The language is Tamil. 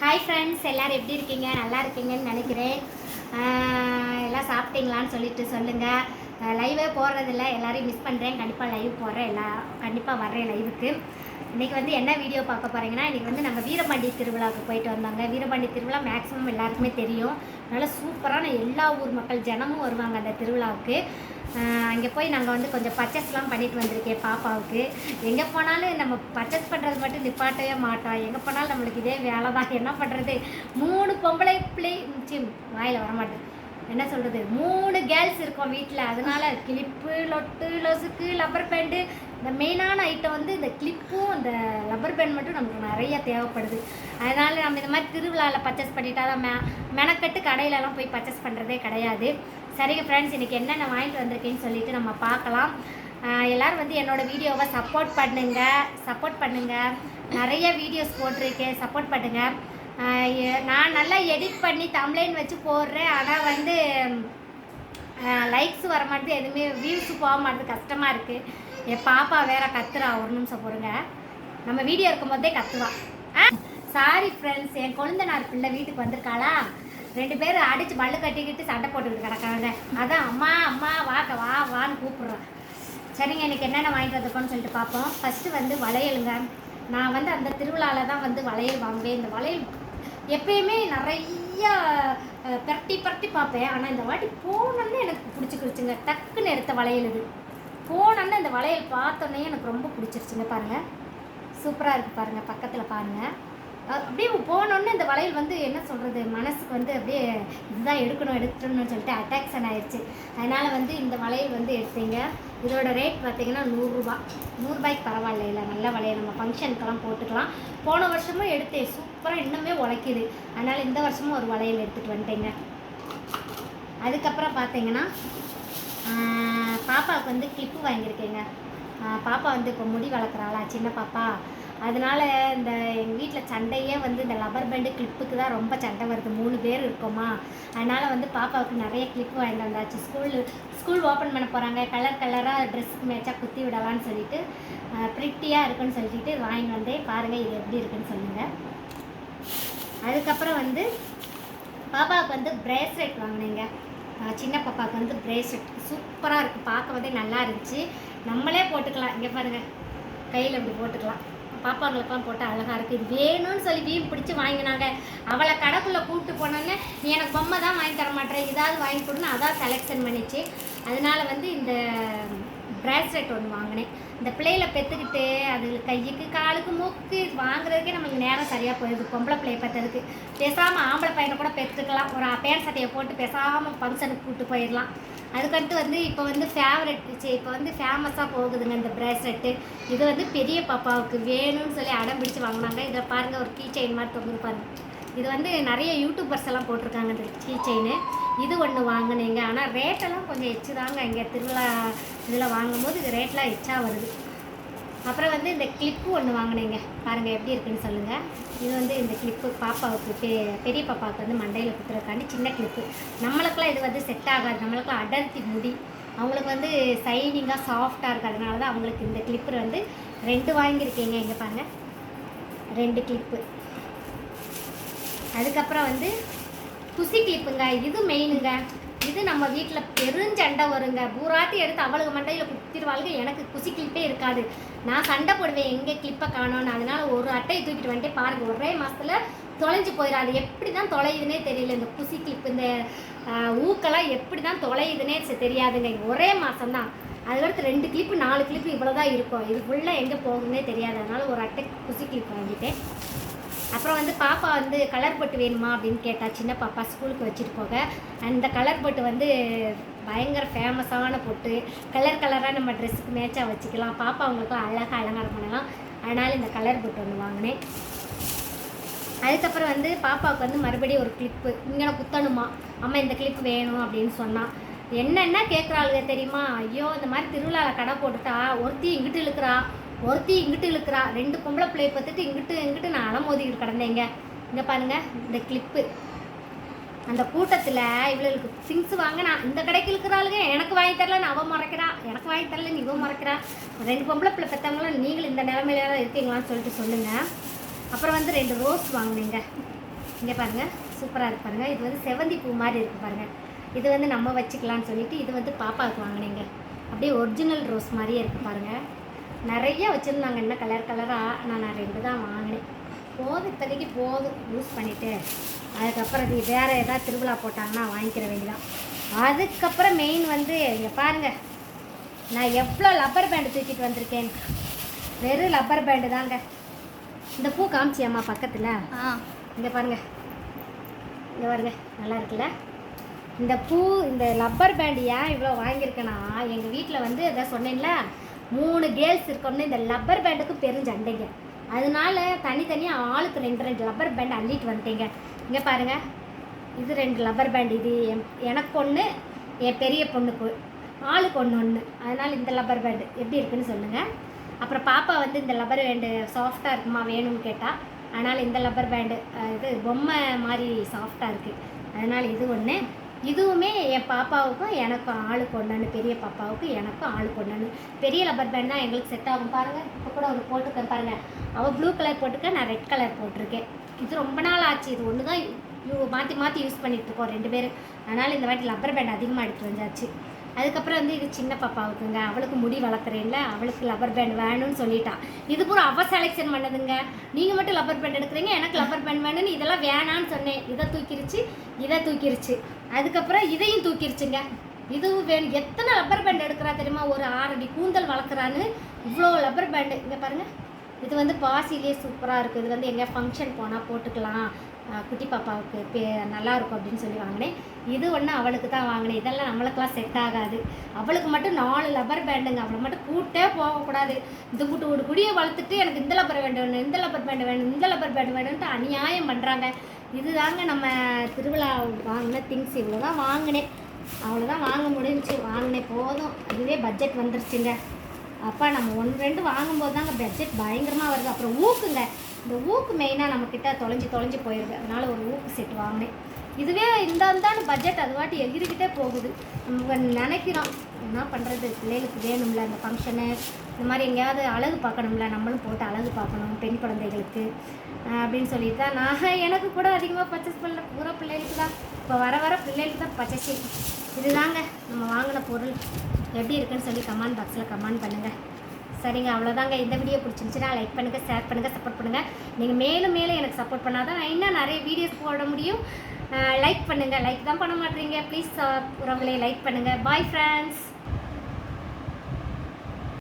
ஹாய் ஃப்ரெண்ட்ஸ் எல்லோரும் எப்படி இருக்கீங்க? நல்லா இருக்கீங்கன்னு நினைக்கிறேன். எல்லாம் சாப்பிட்டீங்களான்னு சொல்லிட்டு சொல்லுங்கள் லைவே போடுறதில்ல. எல்லோரையும் மிஸ் பண்ணுறேன் கண்டிப்பாக லைவ் போடுறேன். எல்லா கண்டிப்பாக வர்றேன் லைவுக்கு இன்றைக்கி வந்து என்ன வீடியோ பார்க்க போகிறீங்கன்னா இன்றைக்கி வந்து நம்ம வீரபாண்டி திருவிழாவுக்கு போயிட்டு வந்தாங்க. வீரபாண்டி திருவிழா மேக்ஸிமம் எல்லாருக்குமே தெரியும். நல்லா சூப்பரான எல்லா ஊர் மக்கள் ஜனமும் வருவாங்க அந்த திருவிழாவுக்கு. அங்கே போய் நாங்கள் வந்து கொஞ்சம் பர்ச்சேஸ்லாம் பண்ணிட்டு வந்திருக்கேன் பாப்பாவுக்கு. எங்கே போனாலும் நம்ம பர்ச்சேஸ் பண்ணுறது மட்டும் நிப்பாட்டவே மாட்டோம் எங்கே போனாலும் நம்மளுக்கு இதே வேலை தான் என்ன பண்ணுறது மூணு பொம்பளை பிள்ளை வாயில் வரமாட்டேன். என்ன சொல்கிறது மூணு கேர்ள்ஸ் இருக்கோம் வீட்டில் அதனால கிளிப்பு லொட்டு லொசுக்கு லப்பர் பேண்டு இந்த மெயினான ஐட்டம் வந்து இந்த கிளிப்பும் இந்த லப்பர் பேண்ட் மட்டும் நமக்கு நிறைய தேவைப்படுது. அதனால நம்ம இந்த மாதிரி திருவிழாவில் பர்ச்சேஸ் பண்ணிட்டா தான் மெ மெனக்கட்டு கடையிலலாம் போய் பர்ச்சேஸ் பண்ணுறதே கிடையாது. சரிங்க ஃப்ரெண்ட்ஸ் இன்றைக்கி என்னென்ன வாங்கிட்டு வந்திருக்கேன்னு சொல்லிட்டு நம்ம பார்க்கலாம். எல்லோரும் வந்து என்னோடய வீடியோவை சப்போர்ட் பண்ணுங்கள் சப்போர்ட் பண்ணுங்கள் நிறைய வீடியோஸ் போட்டிருக்கேன் சப்போர்ட் பண்ணுங்கள் நான் நல்லா எடிட் பண்ணி தம்ப்ளைன் வச்சு போடுறேன். ஆனால் வந்து லைக்ஸ் வர மாட்டேது எதுவுமே வியூஸ் போக மாட்டேது கஷ்டமாக இருக்குது என் பாப்பா வேற கத்துறா. ஒரு நிமிஷம் பொறுங்க. நம்ம வீடியோ இருக்கும்போதே கத்துவா. ஆ சாரி ஃப்ரெண்ட்ஸ் என் கொழுந்தனார் பிள்ளை வீட்டுக்கு வந்திருக்காளா? ரெண்டு பேரும் அடிச்சு மல்லு கட்டிக்கிட்டு சண்டை போட்டுக்கிட்டு கிடக்காங்க அதான் அம்மா அம்மா வாக்க வா வான்னு கூப்பிடுறேன் சரிங்க இன்னைக்கு என்னென்ன வாங்கிட்டு வந்திருக்கோன்னு சொல்லிட்டு பார்ப்போம். ஃபஸ்ட்டு வந்து வளையலுங்க. நான் வந்து அந்த திருவிழாவில் தான் வந்து வளையல் வாங்குவேன். இந்த வளையல் எப்பயுமே நிறைய பரட்டி பிரட்டி பார்ப்பேன். ஆனால் இந்த வாட்டி போனோன்னே எனக்கு பிடிச்சிக்கிடுச்சுங்க. டக்குன்னு எடுத்த வளையல் இது. போனோன்னே இந்த வளையல் பார்த்தோன்னே எனக்கு ரொம்ப பிடிச்சிருச்சுங்க பாருங்கள் சூப்பராக இருக்குது பாருங்கள் பக்கத்தில் பாருங்கள் அப்படியே போனோன்னே இந்த வளையல் வந்து என்ன சொல்கிறது மனசுக்கு வந்து அப்படியே இதுதான் எடுக்கணும் எடுக்கணும்னு சொல்லிட்டு அட்ராக்ஷன் ஆயிடுச்சு. அதனால் வந்து இந்த வளையல் வந்து எடுத்தீங்க. இதோட ரேட் பார்த்தீங்கன்னா நூறுரூபா நூறுரூபாய்க்கு பரவாயில்ல இல்லை நல்ல வளையல். நம்ம ஃபங்க்ஷனுக்கெல்லாம் போட்டுக்கலாம். போன வருஷமும் எடுத்தேன். சூப்பராக இன்னுமே உழைக்கிது. அதனால் இந்த வருஷமும் ஒரு வளையல் எடுத்துகிட்டு வந்துட்டேங்க. அதுக்கப்புறம் பார்த்தீங்கன்னா பாப்பாவுக்கு வந்து கிளிப்பு வாங்கியிருக்கேங்க. பாப்பா வந்து இப்போ முடி வளர்க்குறாளா சின்ன பாப்பா. அதனால் இந்த சண்டையே வந்து இந்த லப்பர் பேண்டு கிளிப்புக்கு தான் ரொம்ப சண்டை வருது. மூணு பேர் இருக்கோமா? அதனால் வந்து பாப்பாவுக்கு நிறைய கிளிப் வாங்கி வந்தாச்சு. ஸ்கூல் ஸ்கூல் ஓப்பன் பண்ண போகிறாங்க கலர் கலராக ட்ரெஸ்ஸுக்கு மேட்சாக குத்தி விடலான்னு சொல்லிட்டு ப்ரிட்டியாக இருக்குன்னு சொல்லிட்டு வாங்கி வந்தேன். பாருங்கள் இது எப்படி இருக்குன்னு சொல்லுங்கள் அதுக்கப்புறம் வந்து பாப்பாவுக்கு வந்து பிரேஸ்லெட் வாங்கினேங்க. சின்ன பாப்பாவுக்கு வந்து பிரேஸ்லெட் சூப்பராக இருக்குது பார்க்க வந்து நல்லா இருந்துச்சு. நம்மளே போட்டுக்கலாம். இங்கே பாருங்கள் கையில் இப்படி போட்டுக்கலாம். பாப்பாங்களுக்கெல்லாம் போட்டால் அழகாக இருக்குது இது வேணும்னு சொல்லி வீம் பிடிச்சி வாங்கினாங்க. அவளை கடைக்குள்ளே கூப்பிட்டு போனோன்னே நீ எனக்கு பொம்மை தான் வாங்கி தர மாட்டேன் இதாவது வாங்கி கொடுன்னு அதான் செலெக்ஷன் பண்ணிச்சு. அதனால வந்து இந்த பிரேஸ்லெட் ஒன்று வாங்கினேன். இந்த பிள்ளையில பெற்றுக்கிட்டு அது கைக்கு காலுக்கு மூக்கு வாங்குறதுக்கே நமக்கு நேரம் சரியாக போயிடுது பொம்பளை பிள்ளைய பெற்றதுக்கு பேசாமல் ஆம்பளை பையனை கூட பெற்றுக்கலாம் ஒரு பேர் சட்டையை போட்டு பேசாமல் ஃபங்க்ஷனுக்கு கூப்பிட்டு போயிடலாம். அதுக்கடுத்து வந்து இப்போ வந்து ஃபேவரெட் இப்போ வந்து ஃபேமஸாக போகுதுங்க இந்த ப்ரேஸ்லெட்டு இது வந்து பெரிய பாப்பாவுக்கு வேணும்னு சொல்லி அடம் பிடிச்சு வாங்கினாங்க. இதை பாருங்கள் ஒரு கீ செயின் மாதிரி தொங்கிருப்பாங்க இது வந்து நிறைய யூடியூபர்ஸ் எல்லாம் போட்டிருக்காங்க இந்த கீ செயின் இது ஒன்று வாங்கினீங்க. ஆனால் ரேட்டெல்லாம் கொஞ்சம் எச்சு தாங்க இங்கே திருவிழா இதில் வாங்கும்போது இது ரேட்லாம் எச்சா வருது. அப்புறம் வந்து இந்த கிளிப்பு ஒன்று வாங்கினேங்க. பாருங்கள் எப்படி இருக்குன்னு சொல்லுங்கள் இது வந்து இந்த கிளிப்பு பாப்பாவுக்கு பெ பெரிய பாப்பாவுக்கு வந்து மண்டையில் குத்துறதுக்காண்டி சின்ன கிளிப்பு நம்மளுக்கெல்லாம் இது வந்து செட் ஆகாது. நம்மளுக்கெல்லாம் அடர்த்தி முடி. அவங்களுக்கு வந்து சைனிங்காக சாஃப்டாக இருக்கிறதுனால தான் அவங்களுக்கு இந்த கிளிப்பு வந்து ரெண்டு வாங்கியிருக்கீங்க. இங்கே பாருங்கள் ரெண்டு கிளிப்பு அதுக்கப்புறம் வந்து குசி கிளிப்புங்க இது மெயினுங்க இது நம்ம வீட்டில் பெருஞ்சண்டை வருங்க. பூராட்டி எடுத்து அவளுக்கு மண்டையில் குத்திடுவாளுங்க எனக்கு குசி கிளிப்பே இருக்காது. நான் சண்டை போடுவேன். எங்கே கிளிப்பை காணோன்னு. அதனால் ஒரு அட்டையை தூக்கிட்டு வந்துட்டு பாருங்க. ஒரே மாதத்தில் தொலைஞ்சு போயிடும் அது எப்படி தான் தொலையுதுன்னே தெரியல. இந்த குசி கிளிப்பு இந்த ஊக்கெல்லாம் எப்படி தான் தொலையுதுன்னே தெரியாதுங்க. ஒரே மாதம்தான் அதுக்கடுத்து ரெண்டு கிளிப்பு நாலு கிளிப்பு இவ்வளோ தான் இருக்கும். இது ஃபுல்லாக எங்கே போகுதுன்னே தெரியாது. அதனால ஒரு அட்டை குசி கிளிப் வாங்கிட்டேன். அப்புறம் வந்து பாப்பா வந்து கலர் பொட்டு வேணுமா அப்படின்னு கேட்டா சின்ன பாப்பா ஸ்கூலுக்கு வச்சுட்டு போக. அந்த கலர் பொட்டு வந்து பயங்கர ஃபேமஸான பொட்டு. கலர் கலராக நம்ம ட்ரெஸ்ஸுக்கு மேட்சாக வச்சுக்கலாம். பாப்பா அவங்களுக்குலாம் அழகாக அலங்காரம் பண்ணலாம். அதனால் இந்த கலர் பொட்டு ஒன்று வாங்கினேன். அதுக்கப்புறம் வந்து பாப்பாவுக்கு வந்து மறுபடியும் ஒரு கிளிப்பு இங்கே குத்தணுமா? அம்மா இந்த கிளிப் வேணும் அப்படின்னு சொன்னான் என்னென்ன கேட்குறாளுங்க தெரியுமா? ஐயோ இந்த மாதிரி திருவிழாவில் கடை போட்டுட்டா ஒருத்தி இங்கிட்டு இழுக்கிறா. ஒருத்தி இங்கிட்டு இழுக்கிறா ரெண்டு பொம்பளை பிள்ளைய பார்த்துட்டு இங்கிட்டு இங்கிட்டு நான் அலமோதிக்கிட்டு கிடந்தேங்க இங்கே பாருங்க இந்த கிளிப்பு அந்த கூட்டத்தில் இவளுக்கு திங்ஸ் வாங்கினா இந்த கடைக்கு இருக்கிறாளுங்க எனக்கு வாங்கி தரலன்னு அவன் மறைக்கிறா எனக்கு வாங்கி தரலன்னு இவன் மறைக்கிறா. ரெண்டு பொம்பளை பிள்ளை பெற்றவங்களும் நீங்களும் இந்த நிலமையில தான் இருக்கீங்களான்னு சொல்லிட்டு சொல்லுங்கள் அப்புறம் வந்து ரெண்டு ரோஸ் வாங்கினீங்க. இங்கே பாருங்கள் சூப்பராக இருக்கு பாருங்கள் இது வந்து செவந்தி பூ மாதிரி இருக்குது பாருங்கள் இது வந்து நம்ம வச்சுக்கலான்னு சொல்லிட்டு இது வந்து பாப்பாவுக்கு வாங்கினீங்க. அப்படியே ஒரிஜினல் ரோஸ் மாதிரியே இருக்குது பாருங்கள் நிறைய வச்சுருந்தாங்க. என்ன கலர் கலராக நான் ரெண்டு தான் வாங்கினேன். போதும் இப்போதைக்கு போதும் யூஸ் பண்ணிவிட்டு அதுக்கப்புறம் இது வேறு ஏதாவது திருவிழா போட்டாங்கன்னா வாங்கிக்கிற வேண்டியதான் அதுக்கப்புறம் மெயின் வந்து இங்கே பாருங்கள் நான் எவ்வளோ லப்பர் பேண்டு தூக்கிட்டு வந்திருக்கேன். வெறும் லப்பர் பேண்டு தாங்க. இந்த பூ காமிச்சியம்மா பக்கத்தில்? ஆ. இங்கே பாருங்க. இங்கே பாருங்க. நல்லா இருக்குல்ல? இந்த பூ இந்த லப்பர் பேண்டு ஏன் இவ்வளோ வாங்கியிருக்கேன்னா எங்கள் வீட்டில் வந்து இதை சொன்னேன்ல மூணு கேர்ள்ஸ் இருக்கோம்னு இந்த லப்பர் பேண்டுக்கு பெருஞ்சண்டைங்க அதனால தனித்தனியாக ஆளுக்கு ரெண்டு ரெண்டு லப்பர் பேண்ட் அள்ளிட்டு வந்துட்டீங்க. இங்கே பாருங்கள் இது ரெண்டு லப்பர் பேண்ட் இது. என் எனக்கு ஒன்று என் பெரிய பொண்ணுக்கு ஆளுக்கு ஒன்று ஒன்று அதனால் இந்த லப்பர் பேண்டு எப்படி இருக்குன்னு சொல்லுங்கள் அப்புறம் பாப்பா வந்து இந்த லப்பர் பேண்டு சாஃப்டாக இருக்குமா வேணும்னு கேட்டால் அதனால் இந்த லப்பர் பேண்டு இது பொம்மை மாதிரி சாஃப்டாக இருக்குது அதனால் இது ஒன்று இதுவுமே என் பாப்பாவுக்கும் எனக்கும் ஆளுக்கு கொண்டான்னு பெரிய பாப்பாவுக்கும் எனக்கும் ஆளுக்கு கொண்டான்னு பெரிய லப்பர் பேண்ட் தான் எங்களுக்கு செட் ஆகும். பாருங்கள் இப்போ கூட ஒரு போட்டுக்கேன் பாருங்கள் அவள் ப்ளூ கலர் போட்டுக்க நான் ரெட் கலர் போட்டிருக்கேன். இது ரொம்ப நாள் ஆச்சு. இது ஒன்று தான் யூ- மாற்றி மாற்றி யூஸ் பண்ணிட்டு இருக்கோம் ரெண்டு பேரும். அதனால் இந்த வாட்டி லப்பர் பேண்ட் அதிகமாக எடுத்து வந்தாச்சு. அதுக்கப்புறம் வந்து இது சின்ன பாப்பாவுக்குங்க. அவளுக்கு முடி வளர்க்குறேன்ல அவளுக்கு லப்பர் பேண்ட் வேணும்னு சொல்லிட்டான் இது பூரா அவ செலெக்ஷன் பண்ணதுங்க. நீங்கள் மட்டும் லப்பர் பேண்ட் எடுக்கிறீங்க எனக்கு லப்பர் பேண்ட் வேணும்னு இதெல்லாம் வேணான்னு சொன்னேன். இதை தூக்கிருச்சு இதை தூக்கிருச்சு. அதுக்கப்புறம் இதையும் தூக்கிருச்சுங்க. இதுவும் வேணும் எத்தனை ரப்பர் பேண்ட் எடுக்கிறா தெரியுமா? ஒரு ஆறடி கூந்தல் வளர்க்குறான்னு. இவ்வளோ ரப்பர் பேண்டு இங்கே பாருங்கள் இது வந்து பாசிலே சூப்பராக இருக்குது இது வந்து எங்கேயா ஃபங்க்ஷன் போனால் போட்டுக்கலாம். குட்டி பாப்பாவுக்கு பே நல்லா இருக்கும் அப்படின்னு சொல்லி வாங்கினேன். இது ஒன்று அவளுக்கு தான் வாங்கினேன். இதெல்லாம் நம்மளுக்கெல்லாம் செட் ஆகாது. அவளுக்கு மட்டும் நாலு லப்பர் பேண்டுங்க அவளை மட்டும் கூட்டே போகக்கூடாது இந்த கூட்டு ஒரு குடியை வளர்த்துட்டு எனக்கு இந்த லப்பர் பேண்ட் வேணும் இந்த லப்பர் பேண்ட் வேணும் இந்த லப்பர் பேண்ட் வேணும்ட்டு அநியாயம் பண்ணுறாங்க இதுதாங்க நம்ம திருவிழா வாங்கின திங்ஸ் இவ்வளோ தான் வாங்கினேன். அவ்வளோதான் வாங்க முடிஞ்சு வாங்கினேன். போதும். இதுவே பட்ஜெட் வந்துருச்சுங்க. அப்பா நம்ம ஒன்று ரெண்டு வாங்கும்போது தாங்க பட்ஜெட் பயங்கரமாக வருது. அப்புறம் ஊக்குங்க. இந்த ஊக்கு மெயினாக நம்மக்கிட்ட தொலைஞ்சு தொலைஞ்சு போயிடுது அதனால ஒரு ஊக்கு செட் வாங்கினேன் இதுவே இந்த பட்ஜெட் அது வாட்டி எகிரிக்கிட்டே போகுது. நம்ம நினைக்கிறோம் என்ன பண்ணுறது பிள்ளைகளுக்கு வேணும்ல இந்த ஃபங்க்ஷனு இந்த மாதிரி எங்கேயாவது அழகு பார்க்கணும்ல? நம்மளும் போட்டு அழகு பார்க்கணும் பெண் குழந்தைகளுக்கு. அப்படின்னு சொல்லிட்டு தான் நான் எனக்கு கூட அதிகமாக பர்ச்சேஸ் பண்ணல. பூரா பிள்ளைகளுக்கு தான். இப்போ வர வர பிள்ளைகளுக்கு தான் பர்ச்சேசிங் இதுதாங்க நம்ம வாங்கின பொருள். எப்படி இருக்குன்னு சொல்லி கமெண்ட் பாக்ஸில் கமெண்ட் பண்ணுங்கள் சரிங்க அவ்வளோதாங்க இந்த வீடியோ பிடிச்சிருந்துச்சுன்னா லைக் பண்ணுங்கள் ஷேர் பண்ணுங்கள் சப்போர்ட் பண்ணுங்கள் நீங்கள் மேலும் மேலும் எனக்கு சப்போர்ட் பண்ணால் தான் நான் இன்னும் நிறைய வீடியோஸ் போட முடியும். லைக் பண்ணுங்கள் லைக் தான் பண்ண மாட்டீங்க. ப்ளீஸ் உறவுகளே லைக் பண்ணுங்கள் பாய் ஃப்ரெண்ட்ஸ்